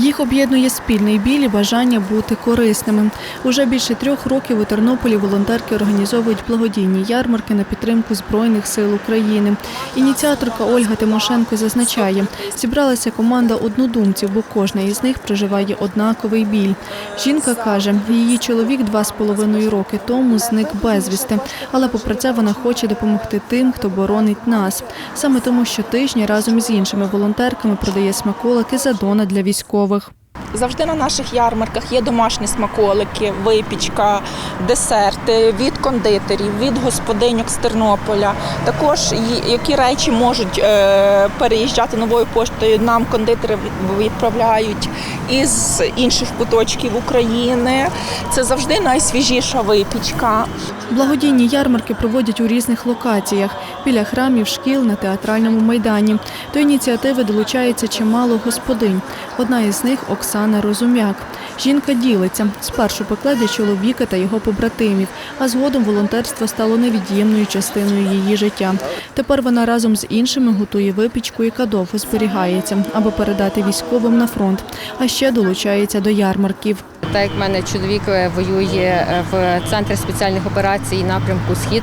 Їх об'єднує спільний біль і бажання бути корисними. Уже більше трьох років у Тернополі волонтерки організовують благодійні ярмарки на підтримку Збройних сил України. Ініціаторка Ольга Тимошенко зазначає, зібралася команда однодумців, бо кожна із них проживає однаковий біль. Жінка каже, її чоловік два з половиною роки тому зник безвісти, але попри це вона хоче допомогти тим, хто боронить нас. Саме тому щотижня разом з іншими волонтерками продає смаколики за дона для військових військових. Завжди на наших ярмарках є домашні смаколики, випічка, десерти від кондитерів, від господиньок з Тернополя. Також які речі можуть е, переїжджати новою поштою. Нам кондитери відправляють із інших куточків України. Це завжди найсвіжіша випічка. Благодійні ярмарки проводять у різних локаціях біля храмів, шкіл, на театральному майдані. До ініціативи долучається чимало господинь. Одна із них Оксана Розумяк. Жінка ділиться. Спершу пекла для чоловіка та його побратимів, а згодом волонтерство стало невід'ємною частиною її життя. Тепер вона разом з іншими готує випічку, яка довго зберігається, аби передати військовим на фронт, а ще долучається до ярмарків. Так як в мене чоловік е, воює е, в центрі спеціальних операцій напрямку Схід,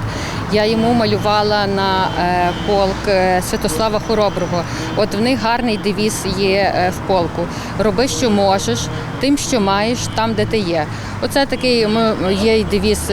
я йому малювала на е, полк Святослава Хороброго. От в них гарний девіз є в полку. Роби, що можеш, тим, що маєш, там, де ти є. Оце такий є девіз,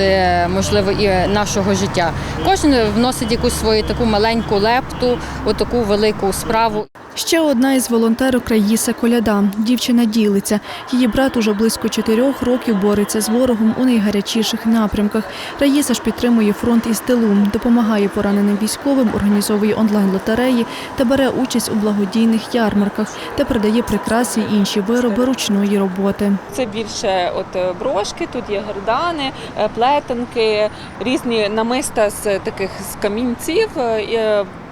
можливо, і нашого життя. Кожен вносить якусь свою таку маленьку лепту, отаку велику справу. Ще одна із волонтерок Раїса Коляда. Дівчина ділиться. Її брат уже близько чотирьох років бореться з ворогом у найгарячіших напрямках. Раїса ж підтримує фронт із тилу, допомагає пораненим військовим, організовує онлайн-лотереї та бере участь у благодійних ярмарках, де продає прикраси й інші вироби ручної роботи. Це більше от е, брошки, тут є гердани, е, плетенки, різні намиста з таких з камінців.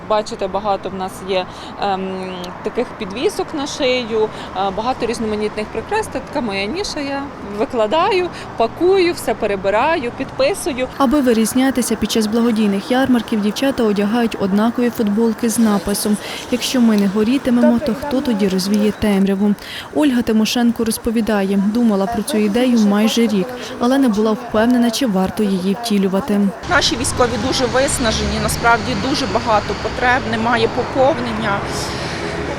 Бачите, багато в нас є ем, таких підвісок на шию, е, багато різноманітних прикрас. Це така моя ніша. Я викладаю, пакую, все перебираю, підписую. Аби вирізнятися під час благодійних ярмарків, дівчата одягають однакові футболки з написом Якщо ми не горітимемо, то хто тоді розвіє темряву? Ольга Тимошенко розповідає, думала про цю ідею майже рік, але не була впевнена, чи варто її втілювати. Наші військові дуже виснажені, насправді дуже багато потреб, немає поповнення.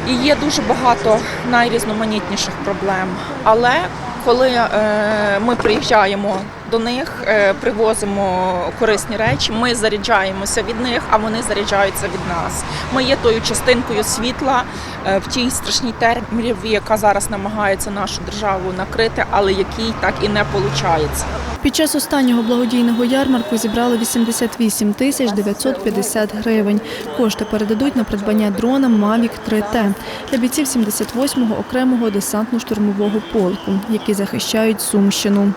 І є дуже багато найрізноманітніших проблем. Але коли е, ми приїжджаємо до них, е, привозимо корисні речі, ми заряджаємося від них, а вони заряджаються від нас. Ми є тою частинкою світла е, в тій страшній темряві, яка зараз намагається нашу державу накрити, але якій так і не виходить. Під час останнього благодійного ярмарку зібрали 88 тисяч 950 гривень. Кошти передадуть на придбання дрона Мавік 3Т для бійців 78-го окремого десантно-штурмового полку, які захищають Сумщину.